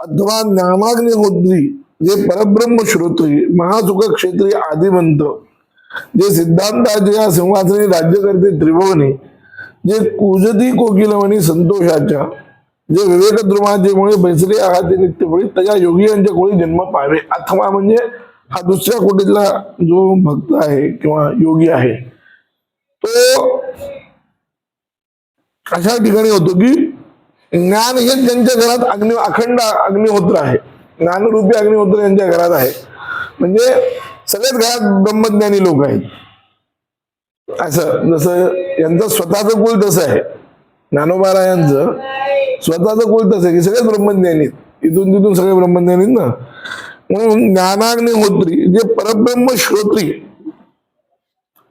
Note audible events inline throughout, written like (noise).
अथवा ज्ञानाग्निहोत्री जे परब्रह्म श्रोत्री महासुख क्षेत्री आदिमंत जे सिद्धांताच्या सिंहासनी राज्यकर्ते त्रिभुवनी जे कुजती कोकिलवणी संतोषाच्या जे विवेक द्रुमाचेमुळे बैसले आहात ते नित्यफळी त्याच्या योगी यांच्या कोळी जन्म पाहावे. अथवा म्हणजे हा दुसऱ्या कोटीतला जो भक्त आहे किंवा योगी आहे तो अशा ठिकाणी होतो की ज्ञान हे ज्यांच्या घरात अग्नि अखंड अग्निहोत्र आहे. ज्ञानरूपी अग्निहोत्र यांच्या घरात आहे. म्हणजे सगळ्याच घरात ब्रह्मज्ञानी लोक आहेत. असं जसं यांचं स्वतःचं कुल तसं आहे. ज्ञानोबारायांचं स्वतःचं कुल तसं आहे की सगळेच ब्रह्मज्ञानी इथून तिथून सगळे ब्रह्मज्ञानी ना? म्हणून ज्ञानाग्निहोत्री जे परब्रह्म श्रोत्री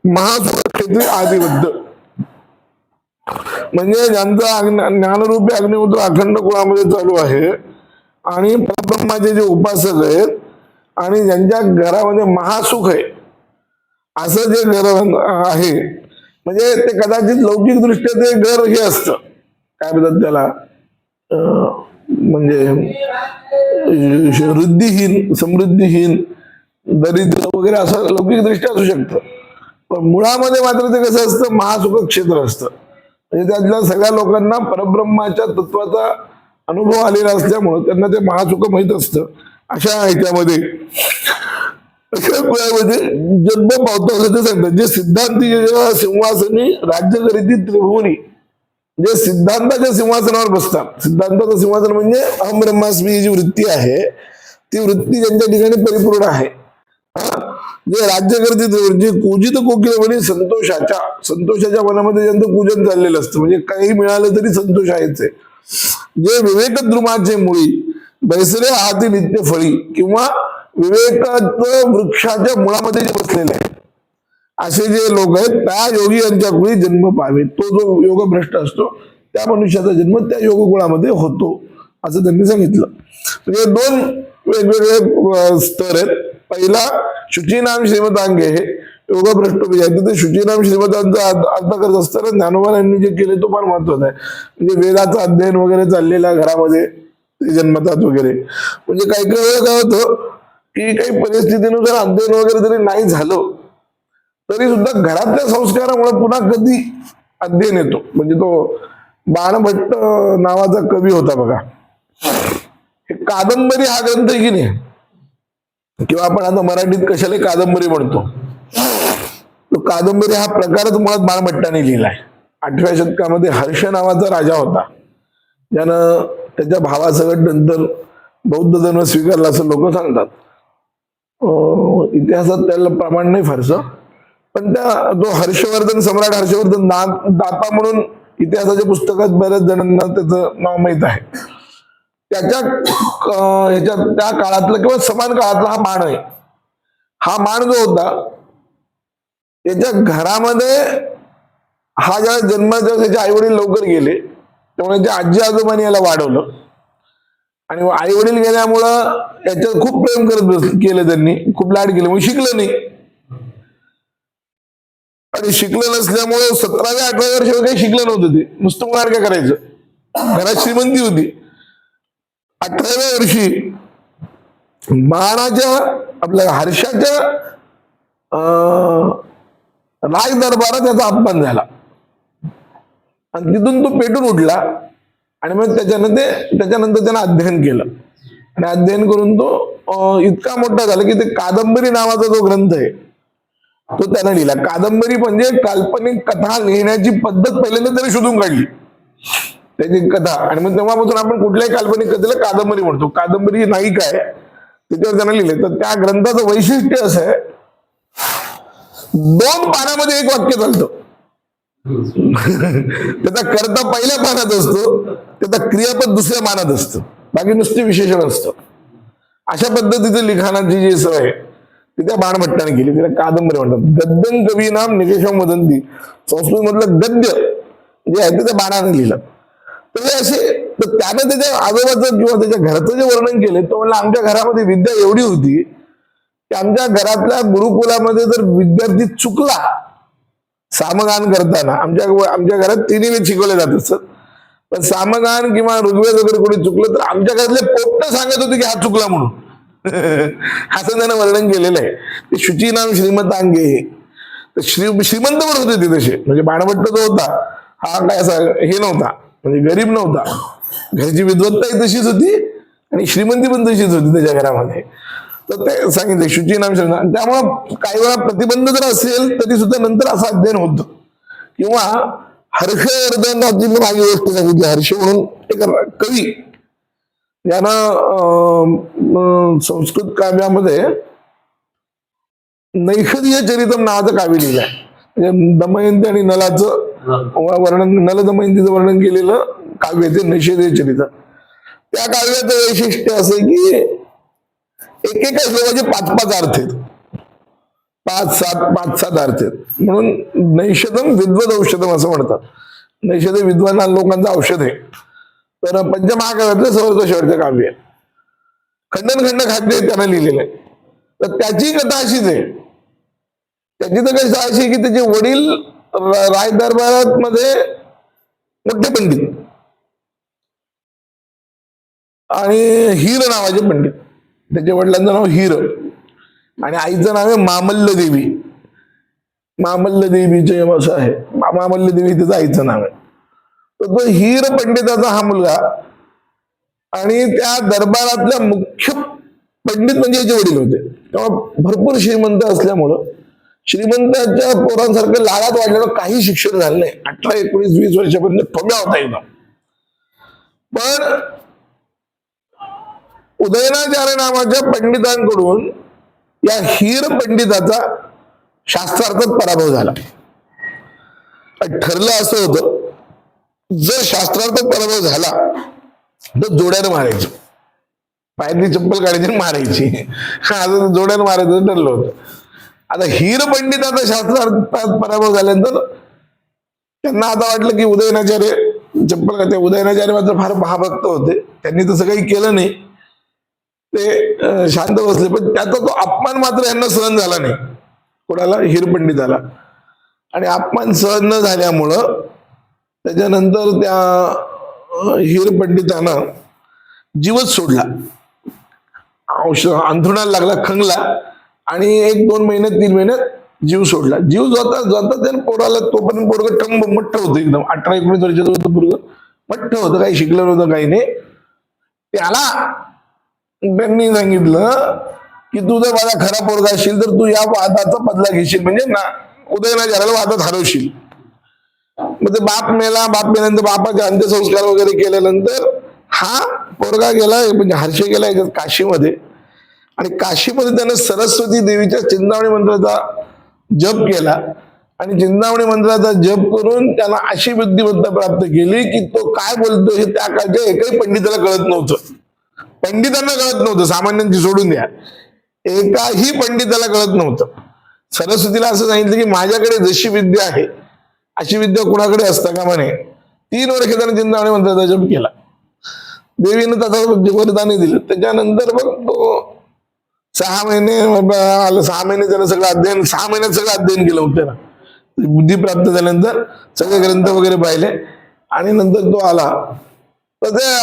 महासुक्षेत्री आदिबद्ध. म्हणजे ज्यांचा अग्न- ज्ञानरूपी अग्निहोत्र अखंड कुळामध्ये चालू आहे आणि परब्रह्माचे जे उपासक आहेत आणि ज्यांच्या घरामध्ये महासुख आहे असं जे घर आहे म्हणजे ते कदाचित लौकिक दृष्ट्या ते घर हे असतं. काय म्हणतात त्याला? म्हणजे वृद्धिहीन समृद्धिहीन दरिद्र वगैरे असं लौकिक दृष्ट्या असू शकतं. पण मुळामध्ये मात्र ते कसं असतं? महासुख क्षेत्र असतं. म्हणजे त्यातल्या सगळ्या लोकांना परब्रह्माच्या तत्वाचा अनुभव आलेला असल्यामुळं त्यांना ते महासुख माहीत असतं अशा ह्याच्यामध्ये. अशा कुळामध्ये जन्म पावतो असं ते सांगतात. जे सिद्धांती जेव्हा सिंहासनी राज्य करीती त्रिभुवनी जे सिद्धांताच्या सिंहासनावर बसतात. सिद्धांताचं सिंहासन म्हणजे अहम ब्रह्मास्मी जी वृत्ती आहे ती वृत्ती ज्यांच्या ठिकाणी परिपूर्ण आहे. जे राज्य करते जे म्हणजे पूजित कोकिल म्हणजे संतोषाच्या संतोषाच्या मनामध्ये ज्यांचं पूजन चाललेलं असतं म्हणजे काही मिळालं तरी संतोष आहेच आहे. जे विवेक द्रुमाचे मुळी बैसरे हाती नित्य फळी किंवा विवेकाचं वृक्षाच्या मुळामध्ये जे बसलेले आहे असे जे लोक आहेत त्या योगी यांच्या कुळी जन्म पावे. तो जो योग भ्रष्ट असतो त्या मनुष्याचा जन्म त्या योगकुळामध्ये होतो असं त्यांनी सांगितलं. म्हणजे दोन वेगवेगळे स्तर आहेत. पहिला शुचीनाम श्रीमतांगे हे योगभ्रष्ट बीज आहे तिथे शुचीनाम श्रीमतांचा अर्थ करत असताना ज्ञानोबांनी जे केले तो फार महत्त्वाचा आहे. म्हणजे वेदाचं अध्ययन वगैरे चाललेलं आहे घरामध्ये ते जन्मतात वगैरे. म्हणजे काही काही वेळा काय होतं की काही परिस्थितीनुसार अध्ययन वगैरे जरी नाही झालं तरी सुद्धा घरातल्या संस्कारामुळे पुन्हा कधी अध्ययन येतो. म्हणजे तो बाणभट्ट नावाचा कवी होता बघा. हे कादंबरी हा ग्रंथ आहे की नाही? किंवा आपण आता मराठीत कशाला कादंबरी म्हणतो? तो कादंबरी हा प्रकारच मुळात बाणभट्टाने लिहिलाय आठव्या शतकामध्ये हर्ष नावाचा राजा होता. ज्यानं त्याच्या भावासकट नंतर बौद्ध धर्म स्वीकारला असं लोक सांगतात. इतिहासात त्याला प्रमाण नाही फारसं. पण त्या जो हर्षवर्धन सम्राट हर्षवर्धन दा- दाता म्हणून इतिहासाच्या पुस्तकात बऱ्याच जणांना त्याचं नाव माहीत आहे. त्याच्या ह्याच्या त्या काळातलं किंवा समान काळातला हा मान आहे. हा मान जो होता त्याच्या घरामध्ये हा ज्या जन्माच्या त्याचे आई वडील लवकर गेले त्यामुळे त्या आजी आजोबांनी याला वाढवलं. आणि आई वडील गेल्यामुळं याच्यात खूप प्रेम करत बस केलं त्यांनी. खूप लाड केले. मग शिकलं नाही. आणि शिकलं नसल्यामुळे सतराव्या अठराव्या वर्ष काही शिकलं नव्हतं ते. नुसतं मुलाड काय करायचं. घरात श्रीमंती होती. अठराव्या वर्षी बाणाच्या आपल्या हर्षाच्या अं, राज दरबारात त्याचा अपमान झाला. आणि तिथून तो पेटून उठला आणि मग त्याच्यानंतर त्याच्यानंतर त्यानं अध्ययन केलं. आणि अध्ययन करून तो इतका मोठा झाला की ते कादंबरी नावाचा जो ग्रंथ आहे तो त्यानं लिहिला. कादंबरी म्हणजे काल्पनिक कथा लिहिण्याची पद्धत पहिल्यांदा त्याने शोधून काढली. त्याची कथा. आणि मग तेव्हापासून आपण कुठल्याही काल्पनिक कथेला कादंबरी म्हणतो. कादंबरी नाही काय त्याच्यावर त्यांना लिहिले तर त्या ग्रंथाचं वैशिष्ट्य असं आहे. दोन पानामध्ये एक वाक्य चालतं. त्याचा कर्ता पहिल्या पानात असतो. त्याचा क्रियापद दुसऱ्या पानात असतं. बाकी नुसते विशेषण असतं. अशा पद्धतीचं लिखाणाची जी सवय आहे ती त्या बाणभट्टाने केली. तिला कादंबरी म्हणतात. गद्दन कवी नाम निकेशम वदंती संस्कृत मधलं गद्य जे आहे ते त्या बाणाने लिहिलं. असे तर त्याने त्याच्या आजोबाचं किंवा त्याच्या घराचं जे वर्णन केलं तो म्हणलं आमच्या घरामध्ये विद्या एवढी होती की आमच्या घरातल्या गुरुकुलामध्ये जर विद्यार्थी चुकला सामगान करताना आमच्या आमच्या घरात तिन्ही वेळ शिकवले जात असत. पण सामगान किंवा ऋग्वेद वगैरे कोणी चुकलं तर आमच्या घरातले पोट सांगत होते की हा चुकला म्हणून. (laughs) असं त्यानं वर्णन केलेलं आहे. ते शुचीनाम श्रीमंत अंगे तर श्री श्रीमंत पण होते ते तसे. म्हणजे बाणभट्ट जो होता हा काय असा हे नव्हता. म्हणजे गरीब नव्हता. घरची विद्वत्ताही तशीच होती आणि श्रीमंती पण तशीच होती त्याच्या घरामध्ये. तर ते सांगितले शुची नाम श्रीमंत. त्यामुळं काही वेळा प्रतिबंध जर असेल तरी सुद्धा नंतर असं अध्ययन होतं. किंवा हर्षवर्धनाची मी मागे गोष्ट सांगितली हर्ष म्हणून एक कवी. यानं अं, संस्कृत काव्यामध्ये नैषधीय चरितम नावाचं काव्य लिहिलंय. म्हणजे दमयंती आणि नलाचं वर्णन नल दमयंतीचं वर्णन केलेलं काव्य ते नैषधीय चरित्र. त्या काव्याचं वैशिष्ट्य असं की एकेका श्लोकाचे पाच पाच अर्थ आहेत. पाच सात पाच सात अर्थ आहेत. म्हणून नैषधम विद्वद औषधम असं म्हणतात. नैषध विद्वान लोकांचं औषध आहे. तर पंचमहाकाव्यातलं सवर्ग शेवटचं काव्य आहे. खंडन खंड खाद्य त्यांना लिहिलेलं आहे. तर त्याची कथा अशीच आहे. त्याची तर कथा अशी आहे की त्याचे वडील राय दरबारात मध्ये मोठे पंडित आणि हिर नावाचे पंडित. त्याच्या वडिलांचं नाव हिर. आणि आईचं नाव आहे मामल्ल देवी. मामल्ल देवीचे असं आहे. मामल्ल देवी तिचं आईचं नाव आहे. तर तो हिर पंडिताचा हा मुलगा. आणि त्या दरबारातल्या मुख्य पंडित म्हणजे याचे वडील होते. तेव्हा भरपूर श्रीमंत असल्यामुळं श्रीमंताच्या पोरांसारखं लाडात वाढलेलं काही शिक्षण झालं नाही. अठरा एकोणीस वीस वर्षापर्यंत ठोम्या होता एकदम पण उदयनाचार्य नावाच्या पंडितांकडून या हीर पंडिताचा शास्त्रार्थात पराभव झाला. ठरलं असं होतं जर शास्त्रार्थ पराभव झाला तर जोड्यानं मारायचं. पायातली चप्पल काढायची मारायची. हा असं जोड्यानं मारायचं ठरलं होतं. आता हीर पंडिताचा शास्त्रार्थात पराभव झाल्यानंतर त्यांना आता वाटलं की उदयनाचार्य चप्पल का ते उदयनाचार्य मात्र फार महाभक्त होते. त्यांनी तसं काही केलं नाही. ते शांत बसले पण त्याचा तो अपमान मात्र यांना सहन झाला नाही. कोणाला? हीर पंडिताला. आणि अपमान सहन न झाल्यामुळं त्याच्यानंतर त्या हीर पंडितानं जीवच सोडला. औषध अंथरुणाला लागला खंगला. आणि एक दोन महिन्यात तीन महिन्यात जीव सोडला. जीव जाता जाता त्यानं पोराला तोपर्यंत पोरग टंब मठ्ठ होतं एकदम. अठरा एकोणीस वर्षाचं होतं पोरग. मठ्ठ होतं काही शिकलं नव्हतं काही नाही. त्याला त्यांनी सांगितलं की तू जर माझा खरा पोरगा असशील तर तू या वादाचा बदला घेशील. म्हणजे ना उदयनाचार्याला वादात हरवशील. मग ते बाप मेला बाप मेल्यानंतर बापाचे अंत्यसंस्कार वगैरे केल्यानंतर हा पोरगा गेला म्हणजे हर्ष गेला काशीमध्ये. आणि काशीमध्ये त्यानं सरस्वती देवीच्या चिंतामणी मंत्राचा जप केला. आणि चिंतामणी मंत्राचा जप करून त्याला अशी बुद्धिमत्ता प्राप्त केली की तो काय बोलतो हे त्या काळच्या एकही पंडिताला कळत नव्हतं. पंडितांना कळत नव्हतं सामान्यांची सोडून द्या. एकाही पंडिताला कळत नव्हतं. सरस्वतीला असं सांगितलं की माझ्याकडे जशी विद्या आहे अशी विद्या कुणाकडे असता का म्हणे? तीन वर्ष त्याने चिंतामणी मंत्राचा जप केला. देवीनं त्याचा वरदाने दिलं. त्याच्यानंतर मग तो सहा महिने आलं सहा महिने त्यानं सगळं अध्ययन सहा महिन्यात सगळं अध्ययन केलं होतं बुद्धी प्राप्त झाल्यानंतर सगळे ग्रंथ वगैरे पाहिले. आणि नंतर तो आला. तर ते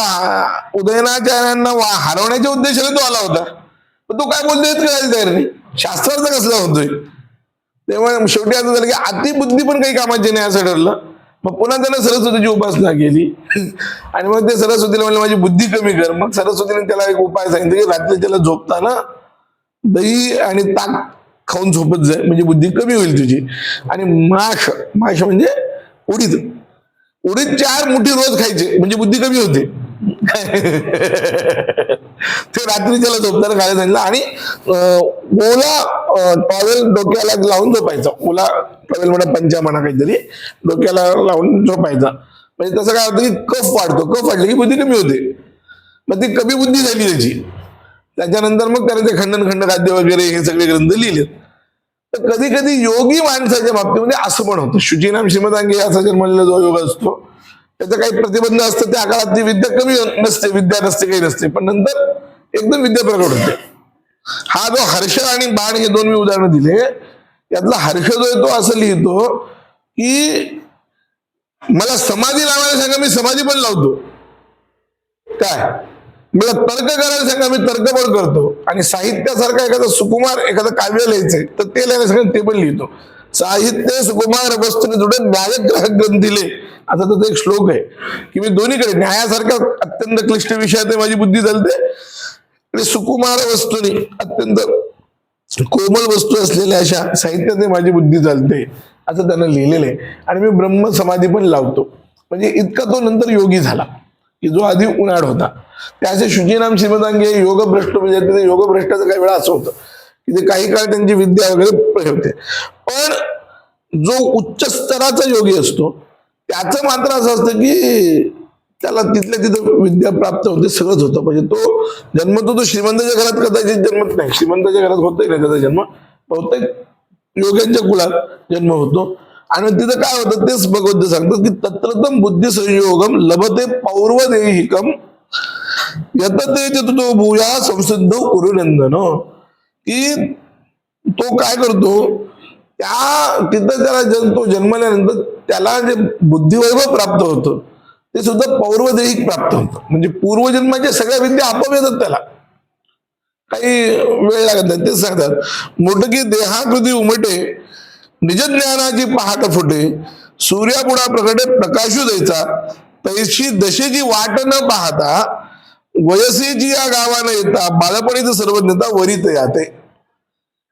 उदयनाचार्यांना वा- हरवण्याच्या उद्देशाने तो आला होता. पण तो काय बोलतोय कळायला तयार नाही. शास्त्रार्थ कसला होतोय? तेव्हा शेवटी असं झालं की अतिबुद्धी पण काही कामाची नाही असं ठरलं. मग पुन्हा त्यानं सरस्वतीची उपासना केली. आणि मग ते सरस्वतीला म्हणलं माझी बुद्धी कमी कर. मग सरस्वतीने त्याला एक उपाय सांगितलं की रात्री त्याला झोपताना दही आणि ताक खाऊन झोपत जाय म्हणजे बुद्धी कमी होईल तुझी. आणि माश माश म्हणजे उडीद. उडीद चार मुठी रोज खायचे म्हणजे बुद्धी कमी होते. (laughs) ते रात्री त्याला झोपताना खायला सांगितलं आणि ओला टॉवेल डोक्याला लावून झोपायचा. ओला टॉवेल म्हणा पंचा म्हणा काहीतरी डोक्याला लावून झोपायचा. म्हणजे तसं काय होतं की कफ वाढतो. कफ वाढले की बुद्धी कमी होते. मग ती कमी बुद्धी झाली त्याची. त्याच्यानंतर मग त्याने ते खंडन खंड खाद्य वगैरे हे सगळे ग्रंथ लिहिले. तर कधी कधी योगी माणसाच्या बाबतीमध्ये असं पण होतं. शुचीनाम श्रीमदांगी असा जन्मलेला जो योग असतो त्याचा काही प्रतिबंध असतं त्या काळात ती विद्या कमी नसते विद्या नसते काही नसते. पण नंतर एकदम विद्या प्रकट होते. हा जो हर्ष आणि बाण हे दोन मी उदाहरणं दिले. यातला हर्ष जो आहे तो असं लिहितो की मला समाधी लावायला सांगा मी समाधी पण लावतो. काय? मला तर्क करायला सांगा मी तर्क पण करतो. आणि साहित्यासारखा एखादा सुकुमार एखादं काव्य लिहायचंय तर ते लिहायला सांगा ते पण लिहितो. साहित्य सुकुमार वस्तूने जोडे न्यायग्राहक ग्रंथिले. आता त्याचा एक श्लोक आहे की मी दोन्हीकडे न्यायासारखा अत्यंत क्लिष्ट विषयात माझी बुद्धी चालते. आणि सुकुमार वस्तूने अत्यंत कोमल वस्तू असलेल्या अशा साहित्याने माझी बुद्धी चालते असं त्यानं लिहिलेलं आहे. आणि मी ब्रह्म समाधी पण लावतो. म्हणजे इतका तो नंतर योगी झाला. की जो आधी उन्हाळ होता. त्याचे असे शुचीनाम श्रीमदांगे योग भ्रष्ट म्हणजे तिथे योगभ्रष्टाचं काही वेळा असं होतं की ते काही काळ त्यांची विद्या वगैरे होते. पण जो उच्च स्तराचा योगी असतो त्याचं मात्र असं असतं की त्याला तिथल्या तिथं विद्या प्राप्त होते सगळंच होतं. म्हणजे तो जन्मतो तो श्रीमंताच्या घरात कदाचित जन्मत नाही. श्रीमंताच्या घरात होतही नाही त्याचा जन्म. बहुतेक योग्यांच्या कुळात जन्म होतो. आणि तिथं काय होतं तेच भगवंत सांगतात की तत्रतम बुद्धी संयोगम लभते पौर्वदेहिकम. यत ते तो भूया संसिद्ध उरुनंदन की तो काय करतो त्या तिथं त्याला जन तो जन्मल्यानंतर त्याला जे बुद्धिवैभव प्राप्त होतं ते सुद्धा पौर्वदेहिक प्राप्त होतं. म्हणजे पूर्वजन्माच्या सगळ्या विद्या आपोआप येतात त्याला. काही वेळ लागत नाही तेच सांगतात मोठकी देहाकृती उमटे निजज्ञानाची पहाट फुटे. सूर्यापुढा प्रकटे प्रकाशू द्यायचा तैशी दशेची वाट न पाहता वयसेची या गावानं येता बालपणीचं सर्वज्ञता वरीत याते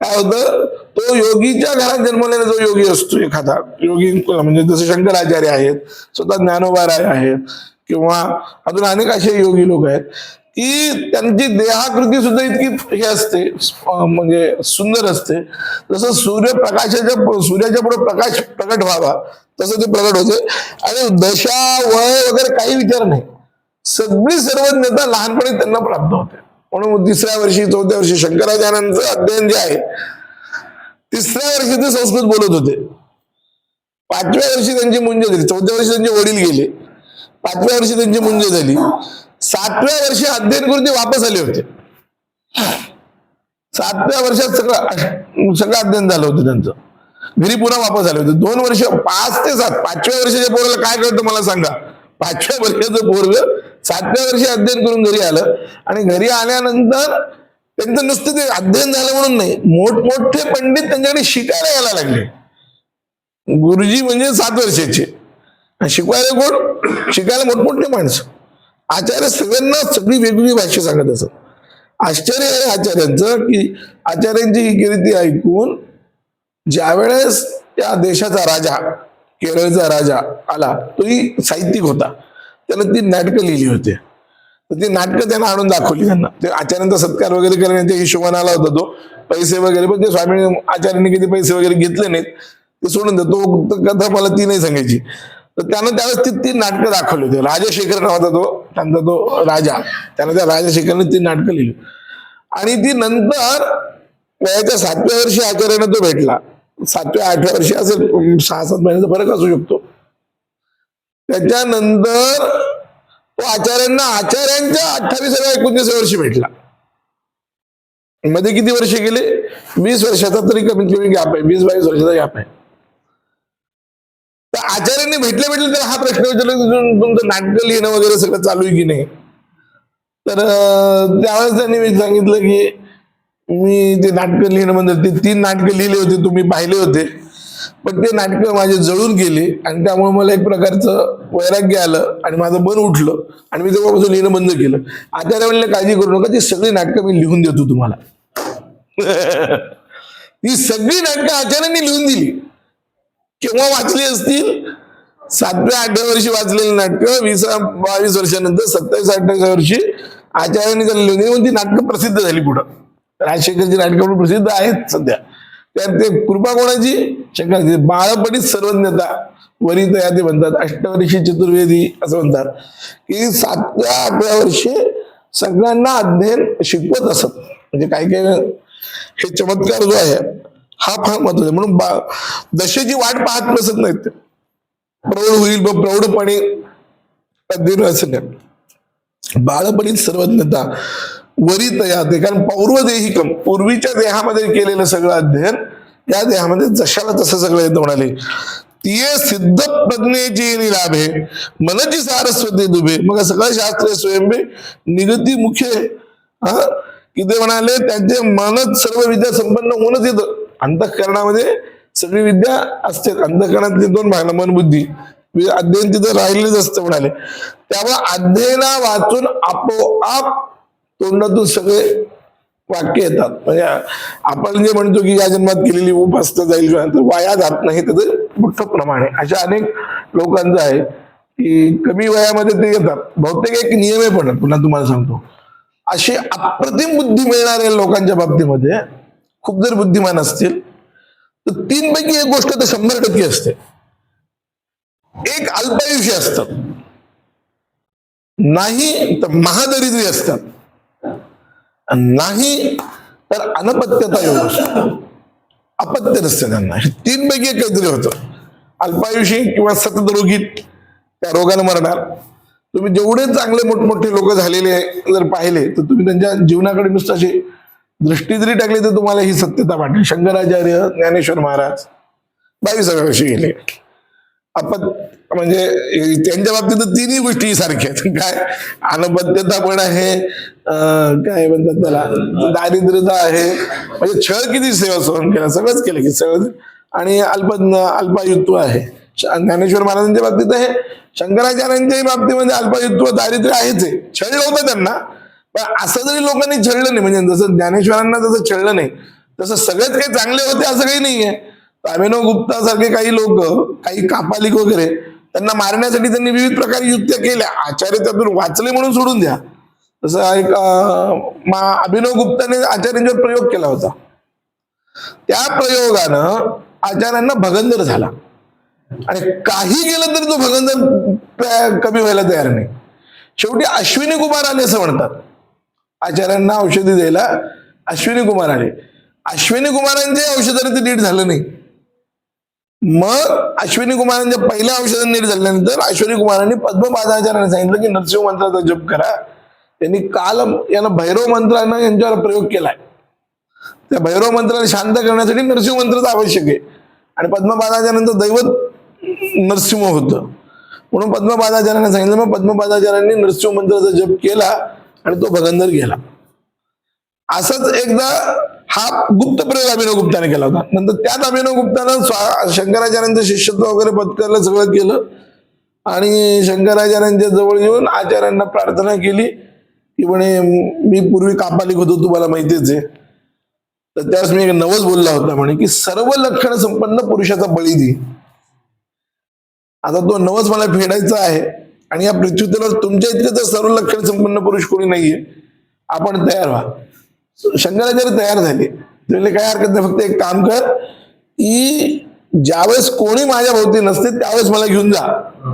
काय होतं? तो योगीच्या घरात जन्मलेला जो योगी असतो एखादा योगी म्हणजे जसे शंकराचार्य आहेत स्वतः ज्ञानोबाराय आहेत किंवा अजून अनेक असे योगी लोक आहेत. की त्यांची देहाकृती सुद्धा इतकी हे असते म्हणजे सुंदर असते. जसं सूर्यप्रकाशाच्या प्रकाशाच्या सूर्याच्या पुढे प्रकाश प्रकट व्हावा तसं ते प्रकट होते. आणि दशा वय वगैरे काही विचार नाही. सगळी सर्वज्ञता लहानपणी त्यांना प्राप्त होते. म्हणून तिसऱ्या वर्षी चौथ्या वर्षी शंकराचार्यांचं अध्ययन जे आहे तिसऱ्या वर्षी ते संस्कृत बोलत होते. पाचव्या वर्षी त्यांची मुंज झाली. चौथ्या वर्षी त्यांचे वडील गेले. पाचव्या वर्षी त्यांची मुंज झाली. सातव्या वर्षी अध्ययन करून ते वापस आले होते. सातव्या वर्षात सगळं सगळं अध्ययन झालं होतं त्यांचं. घरी पुन्हा वापस आले होते. दोन वर्ष पाच ते सात पाचव्या वर्षाच्या पोराला काय कळतं मला सांगा. पाचव्या वर्षाचं पोरग सातव्या वर्षी अध्ययन करून घरी आलं आणि घरी आल्यानंतर त्यांचं नुसतं ते अध्ययन झालं म्हणून नाही मोठमोठे पंडित त्यांच्याकडे शिकायला यायला लागले. गुरुजी म्हणजे सात वर्षाचे. शिकवायला कोण? शिकायला मोठमोठे माणसं. आचार्य सगळ्यांना सगळी वेगवेगळी भाषा सांगत असत. आश्चर्य आहे आचार्यांचं की आचार्यांची ही कीर्ती ऐकून ज्यावेळेस त्या देशाचा राजा केरळचा राजा आला तोही साहित्यिक होता. त्यानं ती नाटकं लिहिली होती. तर ती नाटकं त्यांना आणून दाखवली त्यांना. ते आचार्यांचा सत्कार वगैरे करण्याच्या हिशोबाने आला होता तो. पैसे वगैरे पण ते स्वामी आचार्यांनी किती पैसे वगैरे घेतले नाहीत ते सोडून देतो तो कथा मला ती नाही सांगायची. तर त्यानं त्यावेळेस ती ती नाटकं दाखवली होती. राजशेखर नावाचा तो त्यांचा तो राजा. त्यानं त्या राजशेखरने ती नाटकं लिहिली. आणि ती नंतर वयाच्या सातव्या वर्षी आचार्यानं तो भेटला. सातव्या आठव्या वर्षी असेल सहा सात महिन्याचा फरक असू शकतो. त्याच्यानंतर तो आचार्यांना आचार्यांच्या अठ्ठावीसाव्या एकोणतीसाव्या वर्षी भेटला. मध्ये किती वर्ष गेले? वीस वर्षाचा तरी कमीत कमी गॅप आहे. वीस बावीस वर्षाचा गॅप आहे. तर आचार्यांनी भेटले भेटले तर हा प्रश्न विचारला तुमचं नाटक लिहिणं वगैरे सगळं चालू आहे की नाही? तर त्यावेळेस त्यांनी मी सांगितलं की मी ते नाटकं लिहिणं म्हणजे ते तीन नाटकं लिहिले होते तुम्ही पाहिले होते. पण ते नाटकं माझे जळून गेले आणि त्यामुळे मला एक प्रकारचं वैराग्य आलं आणि माझं मन उठलं आणि मी तेव्हापासून लिहिणं बंद केलं. आचार्य म्हणलं काळजी करू नका ती सगळी नाटकं मी लिहून देतो तुम्हाला. (laughs) ती सगळी नाटकं आचार्यांनी लिहून दिली. केव्हा वाचली असतील? सातव्या आठव्या वर्षी वाचलेली नाटकं वीस बावीस वर्षानंतर सत्तावीस अठ्ठावीस वर्षी आचार्याने त्यांना होती. म्हणून ती नाटकं प्रसिद्ध झाली पुढं. राजशेखरची नाटकं पण प्रसिद्ध आहेत सध्या. त्यात ते कृपा कोणाची? शंकराची बाळपणीच सर्वज्ञता वरित या ते म्हणतात अष्टवर्षी चतुर्वेदी असं म्हणतात. की सातव्या आठव्या वर्षी सगळ्यांना अध्ययन शिकवत असत. म्हणजे काही काही हे चमत्कार जो आहे हा फार महत्त्वाचा आहे. म्हणून बा दशेची वाट पाहत बसत नाहीत. प्रौढ होईल व प्रौढपणे अध्ययन असं बाळपणी सर्वज्ञता वरित याते कारण पौर्वदेहिकम पूर्वीच्या देहामध्ये केलेलं सगळं अध्ययन या देहामध्ये जशाला तसं सगळं येतं म्हणाले. तिये सिद्ध प्रज्ञेची निलाभे मनची सारस्वती दुभे. मग सगळं शास्त्र स्वयंभे निगती मुख्य. हा? की ते म्हणाले त्यांचे मनच सर्व विद्या संपन्न होऊनच येतं. अंतःकरणामध्ये सगळी विद्या असते अंतःकरणातले दोन भाग मन बुद्धी म्हणजे अध्ययन तिथं राहिलेच असतं म्हणाले. त्यामुळे अध्ययना वाचून आपोआप तोंडातून सगळे वाक्य येतात. म्हणजे आपण जे म्हणतो की या जन्मात केलेली उपासना जाईल तर वाया जात नाही त्याचं मोठं प्रमाण आहे. अशा अनेक लोकांचं आहे की कमी वयामध्ये ते येतात. बहुतेक एक नियम आहे पण पुन्हा तुम्हाला सांगतो. अशी अप्रतिम बुद्धी मिळणाऱ्या लोकांच्या बाबतीमध्ये खूप जर बुद्धिमान असतील तर तीन पैकी एक गोष्ट तर शंभर टक्के असते. एक अल्पायुषी असतात. नाही तर महादरिद्री असतात. नाही तर अनपत्यता योग असतो. अपत्य नसते त्यांना. हे तीन पैकी एक काहीतरी होतं. अल्पायुषी किंवा सतत रोगी त्या रोगाने मरणार. तुम्ही जेवढे चांगले मोठमोठे लोक झालेले जर पाहिले तर तुम्ही त्यांच्या जीवनाकडे नुसतं असे दृष्टी जरी टाकली तर तुम्हाला ही सत्यता वाटेल. शंकराचार्य ज्ञानेश्वर महाराज बावीसाव्या वर्षी गेले. आपण म्हणजे त्यांच्या बाबतीत तिन्ही गोष्टी सारख्या आहेत. काय अनबद्धता पण आहे काय म्हणतात त्याला दारिद्र्यता आहे. म्हणजे छळ किती सेवा सहन केला सगळंच केलं की सगळं. आणि अल्प अल्पायुत्व आहे. ज्ञानेश्वर महाराजांच्या बाबतीत आहे. शंकराचार्यांच्याही बाबतीमध्ये म्हणजे अल्पायुत्व दारिद्र्य आहेच आहे. छळ नव्हतं त्यांना. पण असं जरी लोकांनी छळलं नाही म्हणजे जसं ज्ञानेश्वरांना जसं छळलं नाही तसं सगळेच काही चांगले होते असं काही नाहीये. अभिनव गुप्ता सारखे काही लोक काही कापालिक वगैरे त्यांना मारण्यासाठी त्यांनी विविध प्रकारे युक्त्या केल्या आचार्य त्यातून वाचले म्हणून सोडून द्या. तसं एक अभिनव गुप्ताने आचार्यांच्यावर प्रयोग केला होता. त्या प्रयोगानं आचार्यांना भगंदर झाला. आणि काही गेलं तरी तो भगंदर कमी व्हायला तयार नाही. शेवटी अश्विनी कुमार आले असं म्हणतात. आचार्यांना औषधी द्यायला अश्विनी कुमार आले. अश्विनी कुमारांचे औषधाने ते नीट झालं नाही. मग अश्विनी कुमारांच्या पहिल्या औषधाने नीट झाल्यानंतर अश्विनी कुमारांनी पद्मपादाचार्यांना सांगितलं की नरसिंह मंत्राचा जप करा. त्यांनी काल यांना भैरव मंत्रानं यांच्यावर प्रयोग केलाय. त्या भैरव मंत्राला शांत करण्यासाठी नरसिंह मंत्रच आवश्यक आहे. आणि पद्मपादाचार्यांचं दैवत नरसिंह होतं. म्हणून पद्मपादाचार्यांना सांगितलं मग पद्मपादाचार्यांनी नरसिंह मंत्राचा जप केला. आणि तो भगंदर गेला. असंच एकदा हा गुप्त प्रयोग अभिनव गुप्ताने केला होता. नंतर त्यात अभिनव गुप्तानं शंकराचार्यांचं शिष्यत्व वगैरे पत्करलं सगळं केलं. आणि शंकराचार्यांच्या जवळ येऊन आचार्यांना प्रार्थना केली की म्हणे मी पूर्वी कापालिक होतो तुम्हाला माहितीच आहे. तर त्यावेळेस मी एक नवस बोलला होता म्हणे की सर्व लक्षण संपन्न पुरुषाचा बळी दे. आता तो नवस मला फेडायचा आहे. आणि या पृथ्वीवर तुमच्या इतके तर सर्व लक्षण संपन्न पुरुष कोणी नाहीये. आपण तयार व्हा. शंकराचार्य तयार झाले ते काय हरकत नाही फक्त एक काम कर की ज्यावेळेस कोणी माझ्या भोवती नसते त्यावेळेस मला घेऊन जा.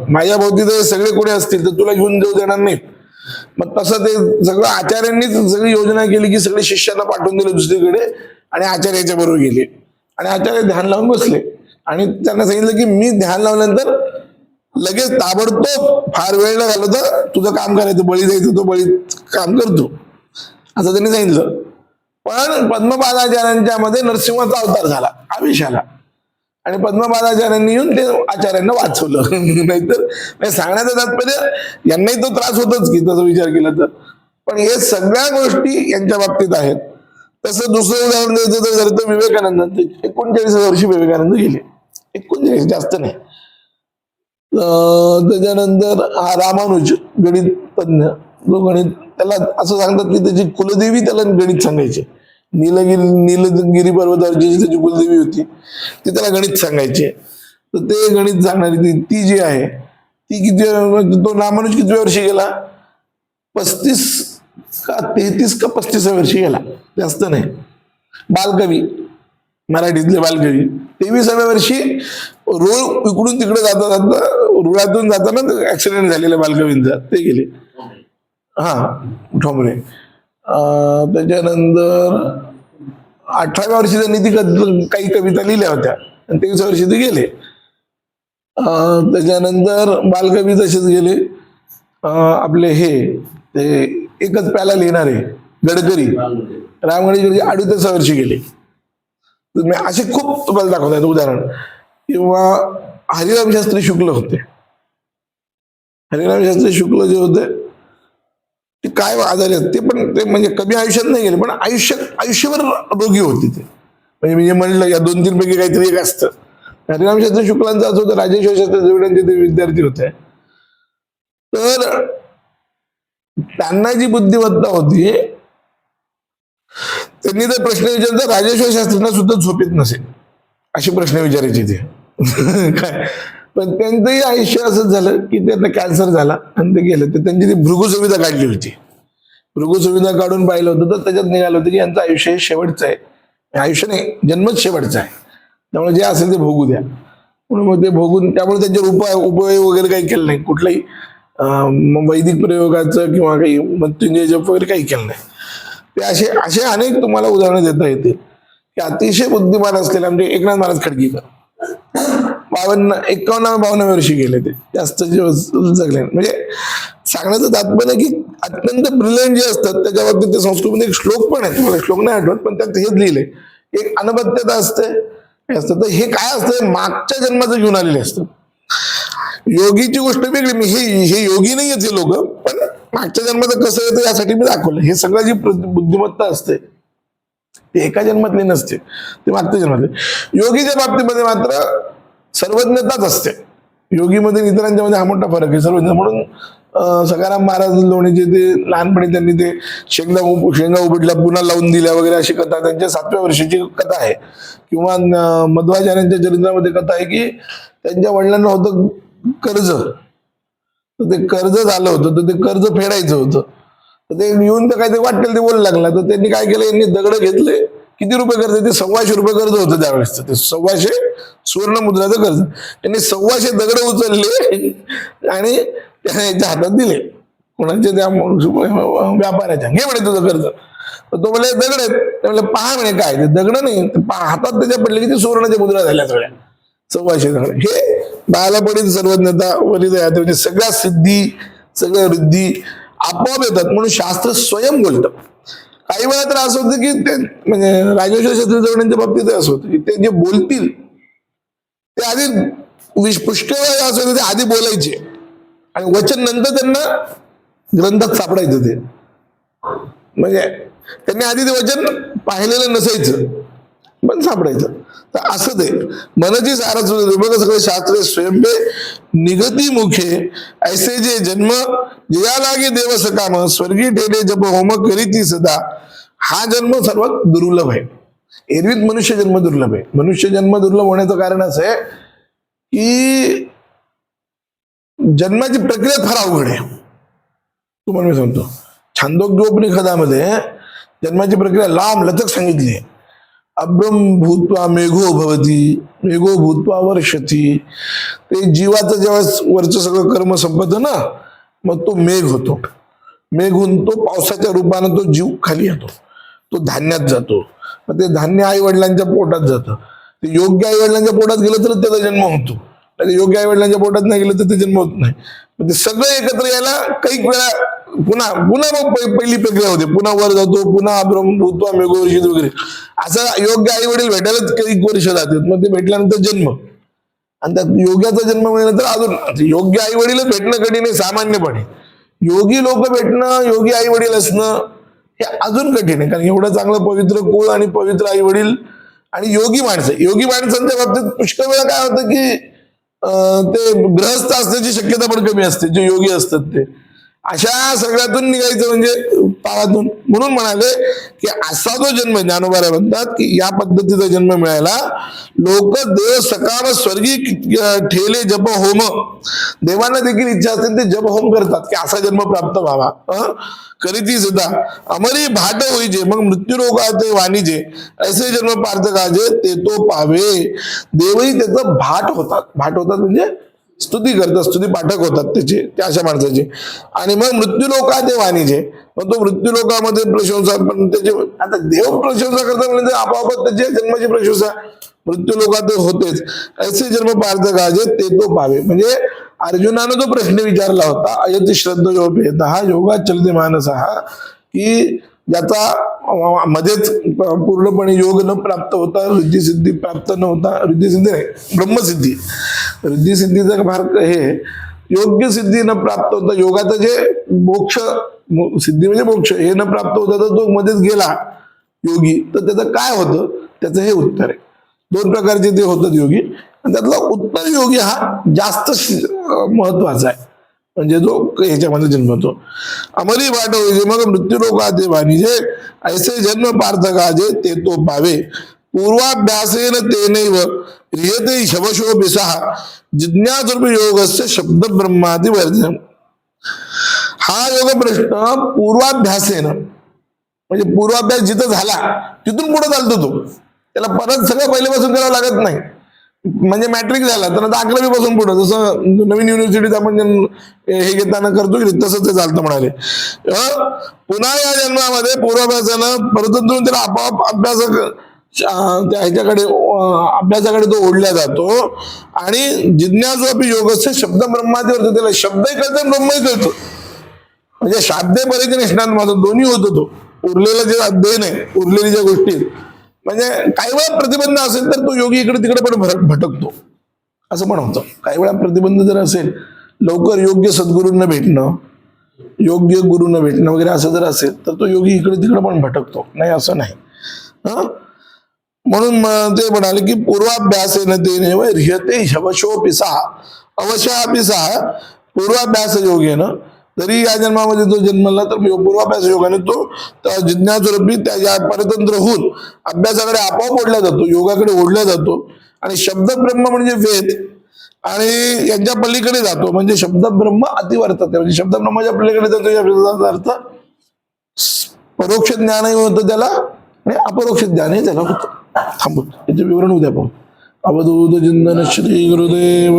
माझ्या भोवती जर सगळे कोणी असतील तर तुला घेऊन जाऊ देणार नाही. मग तसं ते सगळं आचार्यांनीच सगळी योजना केली की सगळे शिष्यांना पाठवून दिले दुसरीकडे आणि आचार्याच्या बरोबर गेले. आणि आचार्य ध्यान लावून बसले. आणि त्यांना सांगितलं की मी ध्यान लावल्यानंतर लगेच ताबडतोब फार वेळ न घालवता तुझं काम करायचं बळी द्यायचं तो बळी काम करतो. असं त्यांनी सांगितलं. पण पद्मपादाचार्यांच्या मध्ये नरसिंहाचा अवतार झाला आवेश आला. आणि पद्मपादाचार्यांनी येऊन ते आचार्यांना वाचवलं. (laughs) नाहीतर सांगण्याचं तात्पर्य यांनाही तो त्रास होतच की तसा विचार केला तर. पण हे सगळ्या गोष्टी यांच्या बाबतीत आहेत. तसं दुसरं उदाहरण द्यायचं तर झालं तर विवेकानंद एकोणचाळीस वर्षी विवेकानंद गेले. एकोणचाळीस जास्त नाही. त्याच्यानंतर हा रामानुज गणित तज्ञ. जो गणित त्याला असं सांगतात की त्याची कुलदेवी त्याला गणित सांगायचे. नीलगिरी नीलगिरी पर्वतावरची जी त्याची कुलदेवी होती ती त्याला गणित सांगायचे. तर ते गणित सांगणारी ती ती जी आहे ती किती म्हणजे तो रामानुज किती वर्षी गेला? पस्तीस का तेहतीस का पस्तीसाव्या वर्षी गेला. जास्त नाही. बालकवी. मराठीतले बालकवी. तेविसाव्या वर्षी रूळ इकडून तिकडे जाता जाता रुळातून जाताना ऍक्सिडेंट झालेला बालकवींचा. ते गेले. हा ठोंबरे. त्याच्यानंतर अठराव्या वर्षी त्यांनी ती काही कविता लिहिल्या होत्या. आणि तेवीस वर्षी ते गेले. त्याच्यानंतर बालकवी तसेच गेले. आपले हे ते एकच प्याला लिहिणारे गडकरी. रामगडकरी अडुतीस वर्षी गेले. असे खूप तुम्हाला दाखवत आहेत उदाहरण. किंवा हरिराम शास्त्री शुक्ल होते. हरिराम शास्त्री शुक्ल जे होते ते काय आजारी आहेत ते पण ते म्हणजे कमी आयुष्यात नाही गेले पण आयुष्य आयुष्यभर रोगी होते ते. म्हणजे मी जे म्हणलं या दोन तीन पैकी काहीतरी एक असतं. हरिराम शास्त्री शुक्लांचं असं होतं राजेश्वर शास्त्री देवड्यांचे ते विद्यार्थी होते. तर त्यांना जी बुद्धिमत्ता होती त्यांनी तर प्रश्न विचारला राजेश्वर शास्त्रींना सुद्धा झोपेत नसेल. असे प्रश्न विचारायचे ते. (laughs) काय? पण त्यांचंही आयुष्य असंच झालं की त्यांना कॅन्सर झाला आणि ते गेलं. तर त्यांची ती भृगू सुविधा काढली होती. भृगू सुविधा काढून पाहिलं होतं तर त्याच्यात निघालं होतं की यांचं आयुष्य हे शेवटचं आहे. आयुष्य नाही जन्मच शेवटचं आहे. त्यामुळे जे असेल ते भोगू द्या. म्हणून मग ते भोगून त्यामुळे त्यांच्यावर उपाय उपयोग वगैरे काही केलं नाही. कुठलाही वैदिक प्रयोगाचं किंवा काही मृत्युंजय जप वगैरे काही केलं नाही. ते असे असे अनेक तुम्हाला उदाहरणं देता येतील. की अतिशय बुद्धिमान असलेले म्हणजे एकनाथ महाराज खडकीकर बावन्न एक्कावन्न बावन्नव्या वर्षी गेले ते. जास्त दिवस जगले म्हणजे सांगण्याचं तात्पर्य की अत्यंत ब्रिलियंट जे असतात त्याच्या बाबतीत ते संस्कृतमध्ये एक श्लोक पण आहे. मला श्लोक नाही आठवत पण त्यात हेच लिहिले एक अनबद्धता असते. हे असतं. तर हे काय असतं? मागच्या जन्माचं घेऊन आलेले असतं योगीची गोष्ट वेगळी. मी हे हे योगी नाही आहेत हे लोक पण मागच्या जन्माचं कसं येतं यासाठी मी दाखवलं. हे सगळं जी बुद्धिमत्ता असते ते एका जन्मातली नसते ते मागच्या जन्मातले. योगीच्या बाबतीमध्ये मात्र सर्वज्ञताच असते. योगीमध्ये इतरांच्या मध्ये हा मोठा फरक आहे. सर्वज्ञ म्हणून सकाराम सखाराम महाराज लोणीचे ते लहानपणी त्यांनी ते शेंगा उप- शेंगा उभटल्या पुन्हा लावून दिल्या वगैरे अशी कथा त्यांच्या सातव्या वर्षाची कथा आहे. किंवा मध्वाचार्यांच्या चरित्रामध्ये कथा आहे की त्यांच्या वडिलांना होतं कर्ज. तर ते कर्ज झालं होतं तर ते कर्ज फेडायचं होतं. तर ते येऊन तर काहीतरी वाटेल ते बोलू लागला. तर त्यांनी काय केलं? यांनी दगड घेतले. किती रुपये कर्ज ते सव्वाशे रुपये कर्ज होतं त्यावेळेस. ते सव्वाशे सुवर्ण मुद्राचं कर्ज. त्यांनी सव्वाशे दगड उचलले आणि त्याने याच्या हातात दिले. कोणाच्या त्या व्यापाऱ्याच्या. घे म्हणे तुझं कर्ज. तो म्हणजे दगड आहेत. ते पहा म्हणे काय ते दगड नाही. हातात त्याच्या पडले की ते सुवर्णाच्या मुद्रा झाल्या सगळ्या. सव्वाशे झाड हे बाळाला सर्वज्ञता सर्वज्ञता वरिदयात म्हणजे सगळ्या सिद्धी सगळ्या वृद्धी आपोआप येतात. म्हणून शास्त्र स्वयं बोलतं. काही वेळा तर असं होतं की ते म्हणजे राजेश्वर शास्त्री जवळच्या बाबतीत असं होतं की ते जे बोलतील ते आधी पुष्कळ असं होतं ते आधी बोलायचे. आणि वचन नंतर त्यांना ग्रंथात सापडायचं ते. म्हणजे त्यांनी आधी ते वचन पाहिलेलं नसायचं. पण सापडायचं. तर असं ते मनची सारच बघ सगळं शास्त्र स्वयंभे निगती मुखे. ऐसे जे जन्म जिया लागे देव सकाम. स्वर्गी ठेले जप होम करीती सदा. हा जन्म सर्वात दुर्लभ आहे. एरवीत मनुष्य जन्म दुर्लभ आहे. मनुष्य जन्म दुर्लभ होण्याचं कारण असं आहे की जन्माची प्रक्रिया फार अवघड आहे. तुम्हाला मी सांगतो. छांदोग्योपनिषदामध्ये जन्माची प्रक्रिया लांब लचक सांगितली आहे. अब्रम भूत्वा मेघो भवती मेघो भूत्वा वर्षती। ते जीवाचं जेव्हा वरचं सगळं कर्म संपतं ना मग तो मेघ होतो. मेघ होऊन तो पावसाच्या रूपानं तो जीव खाली येतो. तो धान्यात जातो. मग ते धान्य आई वडिलांच्या पोटात जातं. ते योग्य आई वडिलांच्या पोटात गेलं तर त्याचा जन्म होतो. योग्य आई वडिलांच्या पोटात नाही गेलं तर ते जन्म होत नाही. मग ते सगळं एकत्र यायला काही वेळा पुन्हा पुन्हा मग पहिली प्रक्रिया होते. पुन्हा वर जातो पुन्हा ब्रह्म भूत्वा मेघोवर्षित वगैरे. असं योग्य आई वडील भेटायलाच काही वर्ष जातात मग ते भेटल्यानंतर जन्म. आणि त्यात योग्याचा जन्म मिळाल्यानंतर अजून योग्य आई वडीलच भेटणं कठीण आहे सामान्यपणे. योगी लोक भेटणं योगी आई वडील असणं हे अजून कठीण आहे. कारण एवढं चांगलं पवित्र कुळ आणि पवित्र आई वडील आणि योगी माणसं. योगी माणसांच्या बाबतीत पुष्कळ वेळा काय होतं की ते ग्रहस्थ असण्याची शक्यता पण कमी असते. जे योगी असतात ते. अशा सगळ्यातून निघायचं म्हणजे पाळातून म्हणून म्हणाले की असा जो जन्म ज्ञानोबारा म्हणतात की या पद्धतीचा जन्म मिळायला लोक देव सकाळ स्वर्गी ठेले जप होम. देवांना देखील इच्छा असते ते जप होम करतात की असा जन्म प्राप्त व्हावा. अं? करीती सुद्धा. अमरी भाट होईजे मग मृत्यू रोगाचे वाणीजे. असे जन्म पार्थ काजे ते तो पावे. देवही त्याचं भाट होतात. भाट होतात म्हणजे स्तुती करतात स्तुती पाठक होतात त्याचे त्या अशा माणसाचे. आणि मग मृत्यूलोका ते वाणीचे. मग तो मृत्यूलोकामध्ये प्रशंसा पण त्याचे आता देव प्रशंसा करतात म्हणजे आपोआप त्याचे जन्माची प्रशंसा. मृत्यूलोकात होतेच. असे जन्म पार्थ गाजे ते तो पावे. म्हणजे अर्जुनानं तो प्रश्न विचारला होता अयती श्रद्धा जो हा योगा चलते मानस हा की ज्याचा मध्येच पूर्णपणे योग न प्राप्त होता रिद्धी सिद्धी प्राप्त न होता रिद्धी सिद्धी नाही ब्रह्मसिद्धी. रिद्धी सिद्धीचं फार हे योग्य सिद्धी न प्राप्त होता योगाचं जे मोक्ष सिद्धी म्हणजे मोक्ष हे न प्राप्त होता तर तो मध्येच गेला योगी. तर त्याचं काय होतं? त्याचं हे उत्तर आहे. दोन प्रकारचे ते होतात योगी. आणि त्यातला उत्तर योगी हा जास्त महत्त्वाचा आहे. म्हणजे जो ह्याच्यामध्ये जन्मतो अमरी वाट होईल मग मृत्यू रोगाचे वाणिजे ऐसे जन्म पार्थकाजे ते तो पावे. पूर्वाभ्यासेन तेनैव रियते शवशोपि बिसाह जिज्ञासरूप योगस्य शब्द ब्रह्मादि वर्जन हा योग प्रश्न पूर्वाभ्यासेन म्हणजे पूर्वाभ्यास जिथं झाला तिथून पुढे चालतो तो. त्याला परत सगळं पहिल्यापासून करावं लागत नाही. म्हणजे मॅट्रिक झाला तर आता अकरावी पासून पुढं. जसं नवीन युनिव्हर्सिटीत आपण हे घेताना करतो की तसंच ते चालतं म्हणाले. पुन्हा या जन्मामध्ये पूर्वाभ्यासानं परतंतून त्याला आपोआप अभ्यास अं, ह्याच्याकडे अभ्यासाकडे तो ओढला जातो. आणि जिज्ञासू योगस्य शब्द ब्रह्मादिवर त्याला शब्दही कळतो ब्रह्मही कळतो. म्हणजे शाब्दे बरे निष्णात दोन्ही होतो तो उरलेलं जे अध्ययन आहे उरलेली ज्या गोष्टी आहेत म्हणजे काही वेळा प्रतिबंध असेल तर तो योगी इकडे तिकडे पण भटकतो. असं पण होतं. काही वेळा प्रतिबंध जर असेल लवकर योग्य सद्गुरूंना भेटणं योग्य गुरुनं भेटणं वगैरे असं जर असेल तर तो योगी इकडे तिकडे पण भटकतो. नाही असं नाही. हं? म्हणून ते म्हणाले की पूर्वाभ्यास ते ह्रियते शवशो पिसा अवशा पिसा पूर्वाभ्यास योगेनं जरी या जन्मामध्ये जो जन्मला तर पूर्वाभ्यास योगाने तो त्या जिज्ञासूरपी त्याच्या परतंत्र होऊन अभ्यासाकडे आपोआप ओढला जातो योगाकडे ओढला जातो. आणि शब्द ब्रह्म म्हणजे वेद. आणि यांच्या पलीकडे जातो म्हणजे शब्द ब्रह्म अतिवर्तते म्हणजे शब्द ब्रह्माच्या पलीकडे जातो या शब्दाचा अर्थ परोक्ष ज्ञानही होतं त्याला आणि अपरोक्ष ज्ञानही त्याला होतं. थांबू याचे विवरण उद्या पाहू. अवधूत चिंतन श्री गुरुदेव.